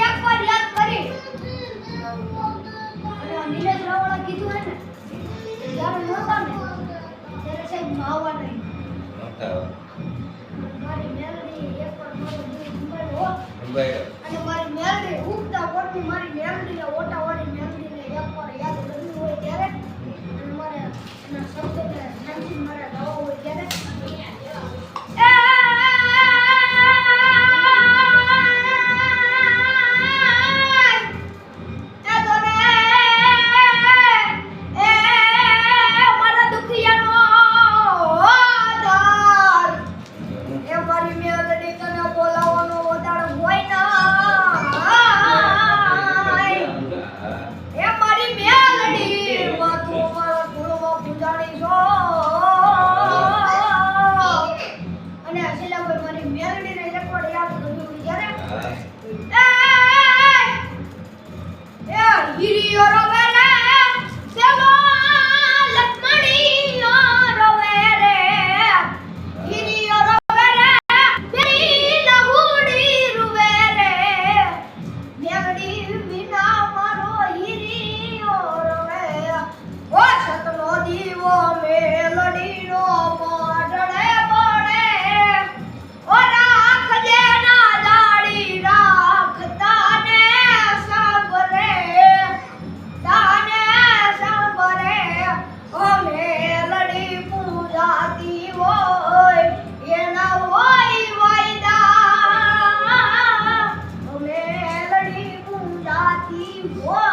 યાદ કરી. અને નીલેશ રાવળે કીધું જ્યારે નહોતા ને ત્યારે સાહેબ માવા નહીં. મારી મેલડી એક વાર મારો જીવ અને મારી મેલડી ઉગતા કોટની મારી મેલડી ઓટા વાળી મેલડી ને એક વાર યાદ કરવી હોય ત્યારે. મારે એના પેલી મેલડી ને રેકોર્ડ યાદ બધું ઉડી જાય એ હીરી ઓરો Whoa!